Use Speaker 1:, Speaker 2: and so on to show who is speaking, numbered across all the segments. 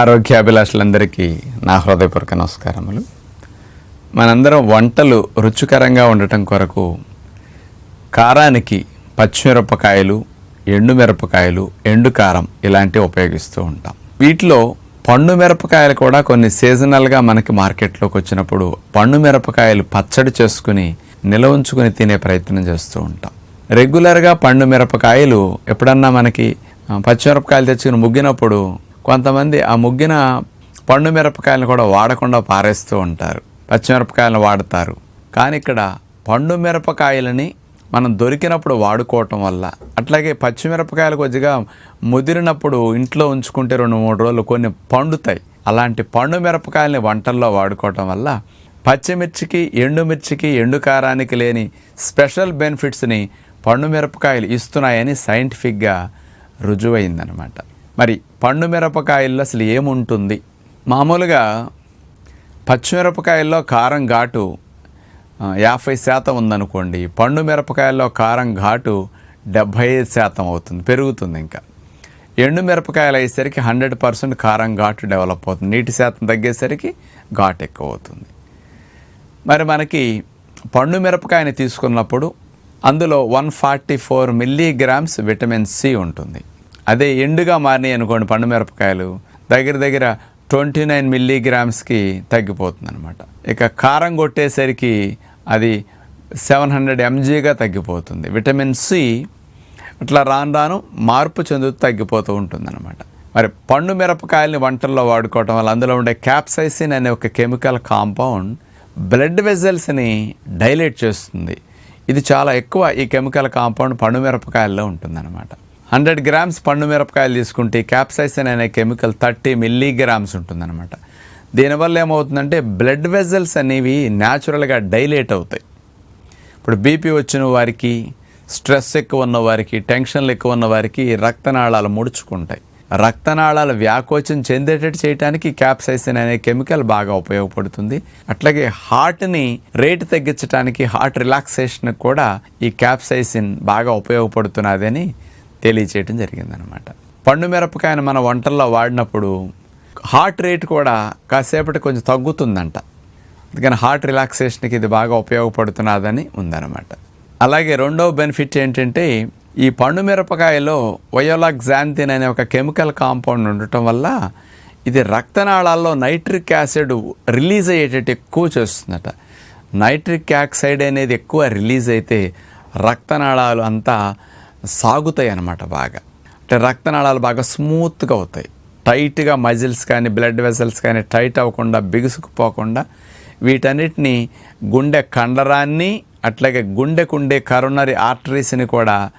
Speaker 1: ఆరోగ్యాభిలాషులందరికీ నా హృదయపూర్వక నమస్కారములు. మనందరం వంటలు రుచికరంగా ఉండటం కొరకు కారానికి పచ్చిమిరపకాయలు ఎండుమిరపకాయలు ఎండు కారం ఇలాంటివి ఉపయోగిస్తూ ఉంటాం. వీటిలో పండు మిరపకాయలు కూడా కొన్ని సీజనల్గా మనకి మార్కెట్లోకి వచ్చినప్పుడు పండు మిరపకాయలు పచ్చడి చేసుకుని నిల్వ ఉంచుకుని తినే ప్రయత్నం చేస్తూ ఉంటాం. రెగ్యులర్గా పండు మిరపకాయలు ఎప్పుడన్నా మనకి పచ్చిమిరపకాయలు తెచ్చుకుని ముగ్గినప్పుడు కొంతమంది ఆ ముగ్గిన పండు మిరపకాయలను కూడా వాడకుండా పారేస్తూ ఉంటారు. పచ్చిమిరపకాయలను వాడతారు. కానీ ఇక్కడ పండు మిరపకాయలని మనం దొరికినప్పుడు వాడుకోవటం వల్ల అట్లాగే పచ్చిమిరపకాయలు కొద్దిగా ముదిరినప్పుడు ఇంట్లో ఉంచుకుంటే రెండు మూడు రోజులు కొన్ని పండుతాయి. అలాంటి పండు మిరపకాయలని వంటల్లో వాడుకోవటం వల్ల పచ్చిమిర్చికి ఎండుమిర్చికి ఎండు కారానికి లేని స్పెషల్ బెనిఫిట్స్ని పండు మిరపకాయలు ఇస్తున్నాయని సైంటిఫిక్గా రుజువైందనమాట. మరి పండు మిరపకాయల్లో అసలు ఏముంటుంది? మామూలుగా పచ్చిమిరపకాయల్లో కారం ఘాటు యాభై శాతం ఉందనుకోండి. పండు మిరపకాయల్లో కారం ఘాటు డెబ్భై ఐదు శాతం అవుతుంది పెరుగుతుంది ఇంకా. ఎండు మిరపకాయలు అయ్యేసరికి హండ్రెడ్ పర్సెంట్ కారం ఘాటు డెవలప్ అవుతుంది. నీటి శాతం తగ్గేసరికి ఘాటు ఎక్కువ అవుతుంది. మరి మనకి పండు మిరపకాయని తీసుకున్నప్పుడు అందులో one forty four milligrams vitamin C ఉంటుంది. అదే ఎండుగా మారినాయి అనుకోండి పండు మిరపకాయలు. దగ్గర దగ్గర ట్వంటీ నైన్ మిల్లీగ్రామ్స్కి తగ్గిపోతుంది అనమాట ఇక కారం కొట్టేసరికి అది సెవెన్ హండ్రెడ్ ఎంజీగా తగ్గిపోతుంది. విటమిన్ సి అట్లా రాను రాను మార్పు చెందుతూ తగ్గిపోతూ ఉంటుందన్నమాట. మరి పండు మిరపకాయల్ని వంటల్లో వాడుకోవటం వల్ల అందులో ఉండే క్యాప్సైసిన్ అనే ఒక కెమికల్ కాంపౌండ్ బ్లడ్ వెజల్స్ని డైలేట్ చేస్తుంది. ఇది చాలా ఎక్కువ ఈ కెమికల్ కాంపౌండ్ పండు మిరపకాయల్లో ఉంటుందన్నమాట. హండ్రెడ్ గ్రామ్స్ పండు మిరపకాయలు తీసుకుంటే క్యాప్సైసిన్ అనే కెమికల్ థర్టీ మిల్లీగ్రామ్స్ ఉంటుందన్నమాట. దీనివల్ల ఏమవుతుందంటే బ్లడ్ వెజల్స్ అనేవి న్యాచురల్గా డైలేట్ అవుతాయి. ఇప్పుడు బీపీ వచ్చిన వారికి స్ట్రెస్ ఎక్కువ ఉన్న వారికి టెన్షన్లు ఎక్కువ ఉన్న వారికి రక్తనాళాలు ముడుచుకుంటాయి. రక్తనాళాలు వ్యాకోచం చెందేటట్టు చేయడానికి క్యాప్సైసిన్ అనే కెమికల్ బాగా ఉపయోగపడుతుంది. అట్లాగే హార్ట్ని రేటు తగ్గించడానికి హార్ట్ రిలాక్సేషన్ కూడా ఈ క్యాప్సైసిన్ బాగా ఉపయోగపడుతున్నదని తెలియచేయటం జరిగిందనమాట. పండు మిరపకాయను మన వంటల్లో వాడినప్పుడు హార్ట్ రేట్ కూడా కాసేపటి కొంచెం తగ్గుతుందంట. అందుకని హార్ట్ రిలాక్సేషన్కి ఇది బాగా ఉపయోగపడుతున్నదని ఉందన్నమాట అలాగే రెండవ బెనిఫిట్ ఏంటంటే ఈ పండు మిరపకాయలో వయోలాక్జాంతిన్ అనే ఒక కెమికల్ కాంపౌండ్ ఉండటం వల్ల ఇది రక్తనాళాల్లో నైట్రిక్ యాసిడ్ రిలీజ్ అయ్యేటట్టు ఎక్కువ చేస్తుందట. నైట్రిక్ ఆక్సైడ్ అనేది ఎక్కువ రిలీజ్ అయితే రక్తనాళాలు అంతా సాగుతాయి అన్నమాట బాగా. అంటే రక్తనాళాలు బాగా స్మూత్గా అవుతాయి. టైట్గా మజిల్స్ కానీ బ్లడ్ వెసల్స్ కానీ టైట్ అవ్వకుండా బిగుసుకుపోకుండా వీటన్నిటిని గుండె కండరాన్ని అట్లాగే గుండెకుండే కరోనరీ ఆర్టరీస్ని కూడా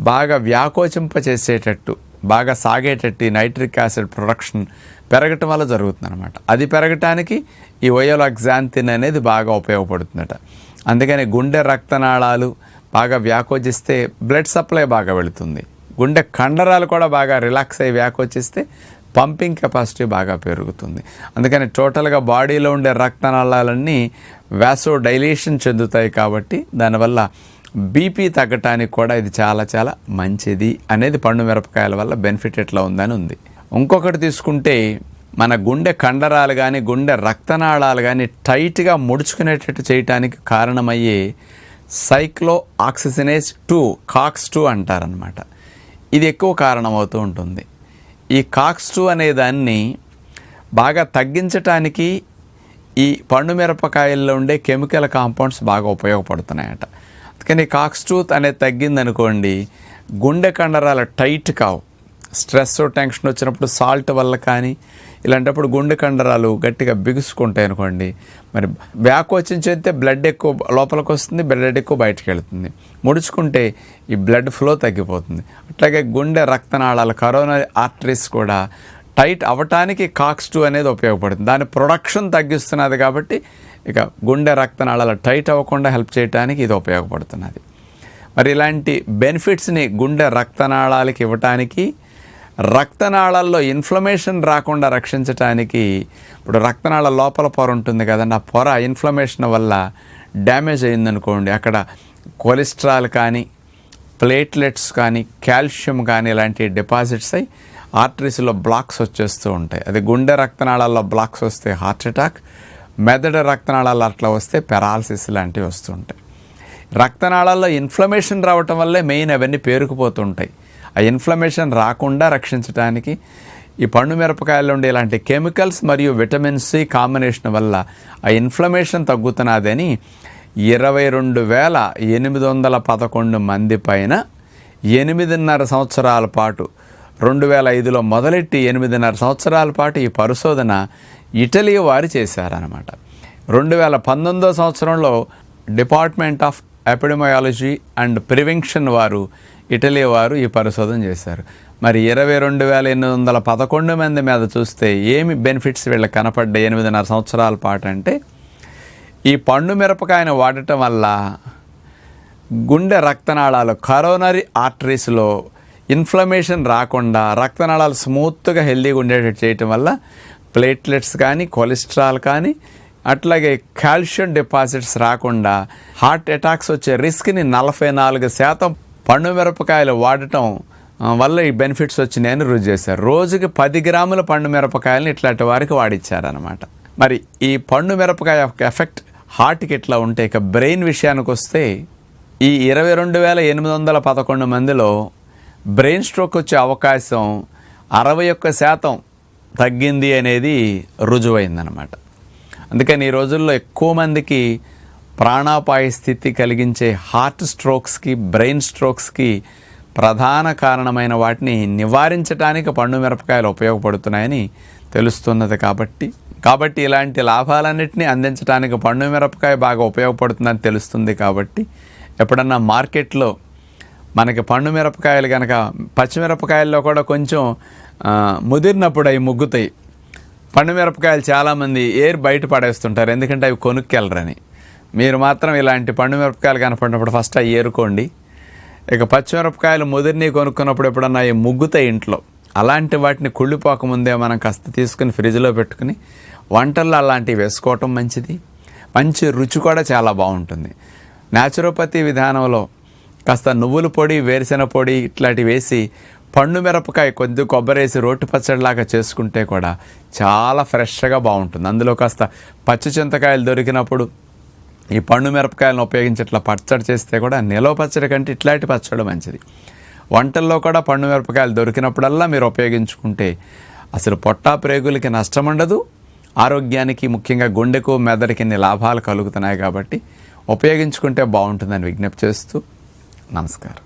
Speaker 1: బాగా వ్యాకోచింపచేసేటట్టు బాగా సాగేటట్టు ఈ నైట్రిక్ యాసిడ్ ప్రొడక్షన్ పెరగటం వల్ల జరుగుతుందన్నమాట. అది పెరగటానికి ఈ ఒయోలాక్జాంతిన్ అనేది బాగా ఉపయోగపడుతుందట. అందుకని గుండె రక్తనాళాలు బాగా వ్యాకోచిస్తే బ్లడ్ సప్లై బాగా వెళుతుంది. గుండె కండరాలు కూడా బాగా రిలాక్స్ అయ్యి వ్యాకోచిస్తే పంపింగ్ కెపాసిటీ బాగా పెరుగుతుంది. అందుకని టోటల్గా బాడీలో ఉండే రక్తనాళాలన్నీ వ్యాసో డైలేషన్ చెందుతాయి కాబట్టి దానివల్ల బీపీ తగ్గటానికి కూడా ఇది చాలా చాలా మంచిది అనేది పండు మిరపకాయల వల్ల బెనిఫిట్ ఎట్లా ఉందని ఉంది. ఇంకొకటి తీసుకుంటే మన గుండె కండరాలు కానీ గుండె రక్తనాళాలు కానీ టైట్గా ముడుచుకునేటట్టు చేయటానికి కారణమయ్యే cyclooxygenase two COX two అంటారనమాట ఇది ఎక్కువ కారణమవుతూ ఉంటుంది. ఈ కాక్స్ టూ అనే దాన్ని బాగా తగ్గించటానికి ఈ పండు మిరపకాయల్లో ఉండే కెమికల్ కాంపౌండ్స్ బాగా ఉపయోగపడుతున్నాయట. అందుకని కాక్స్ టూత్ అనేది తగ్గిందనుకోండి గుండె కండరాలు టైట్ కావు. స్ట్రెస్ టెన్షన్ వచ్చినప్పుడు సాల్ట్ వల్ల కానీ ఇలాంటప్పుడు గుండె కండరాలు గట్టిగా బిగుసుకుంటాయి అనుకోండి మరి వ్యాకోచం చేస్తే బ్లడ్ ఎక్కువ లోపలికి వస్తుంది బ్లడ్ ఎక్కువ బయటకు వెళుతుంది. ముడుచుకుంటే ఈ బ్లడ్ ఫ్లో తగ్గిపోతుంది. అట్లాగే గుండె రక్తనాళాలు కరోనా ఆర్టరీస్ కూడా టైట్ అవ్వటానికి కాక్స్ టూ అనేది ఉపయోగపడుతుంది. దాని ప్రొడక్షన్ తగ్గిస్తున్నది కాబట్టి ఇక గుండె రక్తనాళాలు టైట్ అవ్వకుండా హెల్ప్ చేయడానికి ఇది ఉపయోగపడుతున్నది. మరి ఇలాంటి బెనిఫిట్స్ని గుండె రక్తనాళాలకి ఇవ్వటానికి రక్తనాళాల్లో ఇన్ఫ్లమేషన్ రాకుండా రక్షించటానికి ఇప్పుడు రక్తనాళ లోపల పొర ఉంటుంది కదండి ఆ పొర ఇన్ఫ్లమేషన్ వల్ల డ్యామేజ్ అయిందనుకోండి అక్కడ కొలెస్ట్రాల్ కానీ ప్లేట్లెట్స్ కానీ కాల్షియం కానీ ఇలాంటి డిపాజిట్స్ అయి ఆర్టరీస్లో బ్లాక్స్ వచ్చేస్తూ ఉంటాయి. అది గుండె రక్తనాళాల్లో బ్లాక్స్ వస్తే హార్ట్ అటాక్ మెదడు రక్తనాళాలు అట్లా వస్తే పెరాలసిస్ లాంటివి వస్తుంటాయి రక్తనాళాల్లో ఇన్ఫ్లమేషన్ రావటం వల్లే మెయిన్ అవన్నీ పేరుకుపోతుంటాయి ఆ ఇన్ఫ్లమేషన్ రాకుండా రక్షించడానికి ఈ పండు మిరపకాయల్లో ఉండే ఇలాంటి కెమికల్స్ మరియు విటమిన్ సి కాంబినేషన్ వల్ల ఆ ఇన్ఫ్లమేషన్ తగ్గుతున్నదని ఇరవై రెండు వేల ఎనిమిది వందల పదకొండు మంది పైన ఎనిమిదిన్నర సంవత్సరాల పాటు రెండు వేల ఐదులో మొదలెట్టి ఎనిమిదిన్నర సంవత్సరాల పాటు ఈ పరిశోధన ఇటలీ వారు చేశారనమాట రెండు వేల పంతొమ్మిదో సంవత్సరంలో department of epidemiology and prevention వారు ఇటలీ వారు ఈ పరిశోధన చేశారు. మరి ఇరవై రెండు వేల ఎనిమిది వందల పదకొండు మంది మీద చూస్తే ఏమి బెనిఫిట్స్ వీళ్ళకి కనపడ్డాయి ఎనిమిదిన్నర సంవత్సరాల పాటు అంటే ఈ పండు మిరపకాయను వాడటం వల్ల గుండె రక్తనాళాలు కరోనరీ ఆర్టరీస్లో ఇన్ఫ్లమేషన్ రాకుండా రక్తనాళాలు స్మూత్గా హెల్దీగా ఉండేటట్టు చేయటం వల్ల ప్లేట్లెట్స్ కానీ కొలెస్ట్రాల్ కానీ అట్లాగే కాల్షియం డిపాజిట్స్ రాకుండా హార్ట్ అటాక్స్ వచ్చే రిస్క్ని నలభై నాలుగు శాతం పండు మిరపకాయలు వాడటం వల్ల ఈ బెనిఫిట్స్ వచ్చినాయని రుజువు చేశారు. రోజుకి పది గ్రాముల పండు మిరపకాయలను ఇట్లాంటి వారికి వాడిచ్చారనమాట మరి ఈ పండు మిరపకాయ యొక్క ఎఫెక్ట్ హార్ట్కి ఎట్లా ఉంటే ఇక బ్రెయిన్ విషయానికి వస్తే ఈ ఇరవై రెండు వేల ఎనిమిది వందల పదకొండు మందిలో బ్రెయిన్ స్ట్రోక్ వచ్చే అవకాశం అరవై ఒక్క శాతం తగ్గింది అనేది రుజువైందనమాట అందుకని ఈ రోజుల్లో ఎక్కువ మందికి ప్రాణాపాయ స్థితి కలిగించే హార్ట్ స్ట్రోక్స్కి బ్రెయిన్ స్ట్రోక్స్కి ప్రధాన కారణమైన వాటిని నివారించడానికి పండు మిరపకాయలు ఉపయోగపడుతున్నాయని తెలుస్తున్నది కాబట్టి. కాబట్టి ఇలాంటి లాభాలన్నింటినీ అందించడానికి పండు మిరపకాయ బాగా ఉపయోగపడుతుందని తెలుస్తుంది కాబట్టి. ఎప్పుడన్నా మార్కెట్లో మనకి పండు మిరపకాయలు కనుక పచ్చిమిరపకాయల్లో కూడా కొంచెం ముదిరినప్పుడు అవి ముగ్గుతాయి. పండు మిరపకాయలు చాలామంది ఏర్ బయట పడేస్తుంటారు. ఎందుకంటే అవి కొనుక్కెళ్ళరని. మీరు మాత్రం ఇలాంటి పండు మిరపకాయలు కనపడినప్పుడు ఫస్ట్ అవి ఏరుకోండి. ఇక పచ్చిమిరపకాయలు ముదిరిని కొనుక్కున్నప్పుడు ఎప్పుడన్నా అవి ముగ్గుతాయి ఇంట్లో. అలాంటి వాటిని కుళ్ళిపోకముందే మనం కాస్త తీసుకుని ఫ్రిడ్జ్లో పెట్టుకుని వంటల్లో అలాంటివి వేసుకోవటం మంచిది. మంచి రుచి కూడా చాలా బాగుంటుంది. న్యాచురోపతి విధానంలో కాస్త నువ్వుల పొడి వేరుశెన పొడి ఇట్లాంటివి వేసి పండు మిరపకాయ కొద్ది కొబ్బరి వేసి రోటి పచ్చడిలాగా చేసుకుంటే కూడా చాలా ఫ్రెష్గా బాగుంటుంది. అందులో కాస్త పచ్చి చింతకాయలు దొరికినప్పుడు ఈ పండు మిరపకాయలను ఉపయోగించి ఇట్లా పచ్చడి చేస్తే కూడా నిలవ పచ్చడి కంటే ఇట్లాంటి పచ్చడి మంచిది. వంటల్లో కూడా పండు మిరపకాయలు దొరికినప్పుడల్లా మీరు ఉపయోగించుకుంటే అసలు పొట్టా ప్రేగులకి నష్టం ఉండదు. ఆరోగ్యానికి ముఖ్యంగా గుండెకు మెదడుకి ఇన్ని లాభాలు కలుగుతున్నాయి కాబట్టి ఉపయోగించుకుంటే బాగుంటుందని విజ్ఞప్తి చేస్తూ నమస్కారం.